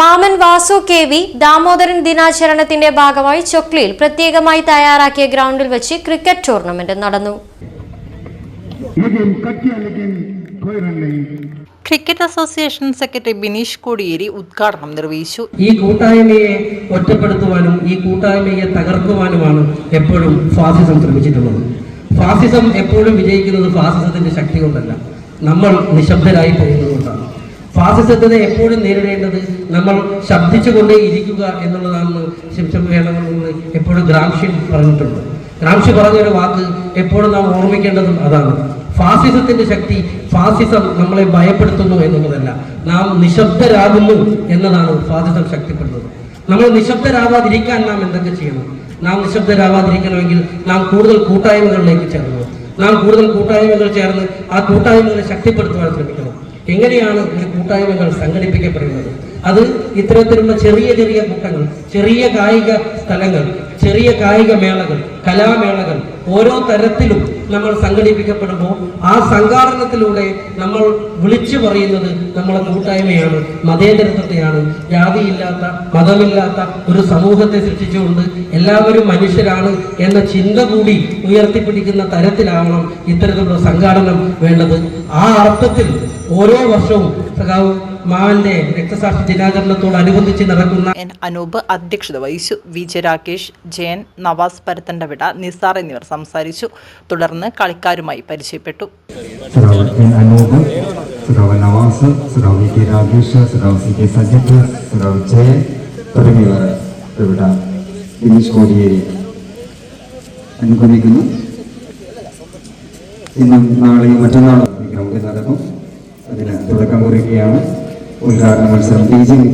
മാമൻ Vasu K V Damodaran ദിനാചരണത്തിന്റെ ഭാഗമായി ചൊക്ലിയിൽ പ്രത്യേകമായി തയ്യാറാക്കിയ ഗ്രൗണ്ടിൽ വെച്ച് ക്രിക്കറ്റ് ടൂർണമെന്റ് നടന്നു. Cricket association secretary Bineesh Kodiyeri ഉദ്ഘാടനം നിർവഹിച്ചു. ഈ കൂട്ടായ്മയെ ഒറ്റപ്പെടുത്തുവാനും ഈ കൂട്ടായ്മയെ തകർക്കുവാനുമാണ് എപ്പോഴും ഫാസിസം ശ്രമിച്ചിട്ടുള്ളത്. ഫാസിസം എപ്പോഴും വിജയിക്കുന്നത് ഫാസിസത്തിന്റെ ശക്തി കൊണ്ടല്ല. നമ്മൾ നിശബ്ദരായി പോകുന്നതുകൊണ്ടാണ് ഫാസിസത്തിനെ എപ്പോഴും നേരിടേണ്ടത് നമ്മൾ ശബ്ദിച്ചുകൊണ്ടേ ഇരിക്കുക എന്നുള്ളതാണ് ശിംശം വേണമെന്ന് എപ്പോഴും ഗ്രാംഷ്യൻ പറഞ്ഞിട്ടുണ്ട്. ഗ്രാംഷി പറഞ്ഞൊരു വാക്ക് എപ്പോഴും നാം ഓർമ്മിക്കേണ്ടതും അതാണ്. ഫാസിസത്തിന്റെ ശക്തി ഫാസിസം നമ്മളെ ഭയപ്പെടുത്തുന്നു എന്നുള്ളതല്ല. നാം നിശബ്ദരാകുന്നു എന്നതാണ് ഫാസിസം ശക്തിപ്പെടുന്നത്. നമ്മൾ നിശബ്ദരാവാതിരിക്കാൻ നാം എന്തൊക്കെ ചെയ്യണം? നാം നിശബ്ദരാവാതിരിക്കണമെങ്കിൽ നാം കൂടുതൽ കൂട്ടായ്മകളിലേക്ക് ചേർന്നു. നാം കൂടുതൽ കൂട്ടായ്മകൾ ചേർന്ന് ആ കൂട്ടായ്മകളെ ശക്തിപ്പെടുത്തുവാൻ ശ്രമിക്കണം. എങ്ങനെയാണ് ഒരു കൂട്ടായ്മകൾ സംഘടിപ്പിക്കപ്പെടുന്നത്? അത് ഇത്തരത്തിലുള്ള ചെറിയ ചെറിയ കൂട്ടങ്ങൾ ചെറിയ കായിക സ്ഥലങ്ങൾ ചെറിയ കായിക മേളകൾ കലാമേളകൾ ഓരോ തരത്തിലും നമ്മൾ സംഘടിപ്പിക്കപ്പെടുമ്പോൾ ആ സംഘാടനത്തിലൂടെ നമ്മൾ വിളിച്ചു പറയുന്നത് നമ്മളെ കൂട്ടായ്മയാണ് മതേതരത്വത്തെയാണ്. ജാതിയില്ലാത്ത മതമില്ലാത്ത ഒരു സമൂഹത്തെ സൃഷ്ടിച്ചുകൊണ്ട് എല്ലാവരും മനുഷ്യരാണ് എന്ന ചിന്ത കൂടി ഉയർത്തിപ്പിടിക്കുന്ന തരത്തിലാവണം ഇത്തരത്തിലുള്ള സംഘാടനം വേണ്ടത്. ആ അർത്ഥത്തിൽ ഓരോ വർഷവും സഖാവ് മാവന്റെ രക്തസാക്ഷി ദിനാചരണത്തോടനുബന്ധിച്ച് നടക്കുന്ന എൻ അനൂപ് അധ്യക്ഷത വഹിച്ചു വി ജെ രാകേഷ് ജയൻ നവാസ് പരത്തണ്ടവിട നിസാർ എന്നിവർ സംസാരിച്ചു തുടർന്ന് കളിക്കാരുമായി പരിചയപ്പെട്ടു. K. Sajid, Saudara J. തുടങ്ങിയവർ ഇവിടെ ബിനീഷ് കോടിയേരി അനുഗമിക്കുന്നു ഇന്നും നാളെയും മറ്റന്നാളും ഗ്രൗണ്ടിൽ നടക്കും തുടക്കം കുറിക്കുകയാണ്. ഉദ്ഘാടന മത്സരം. ടീച്ചിങ്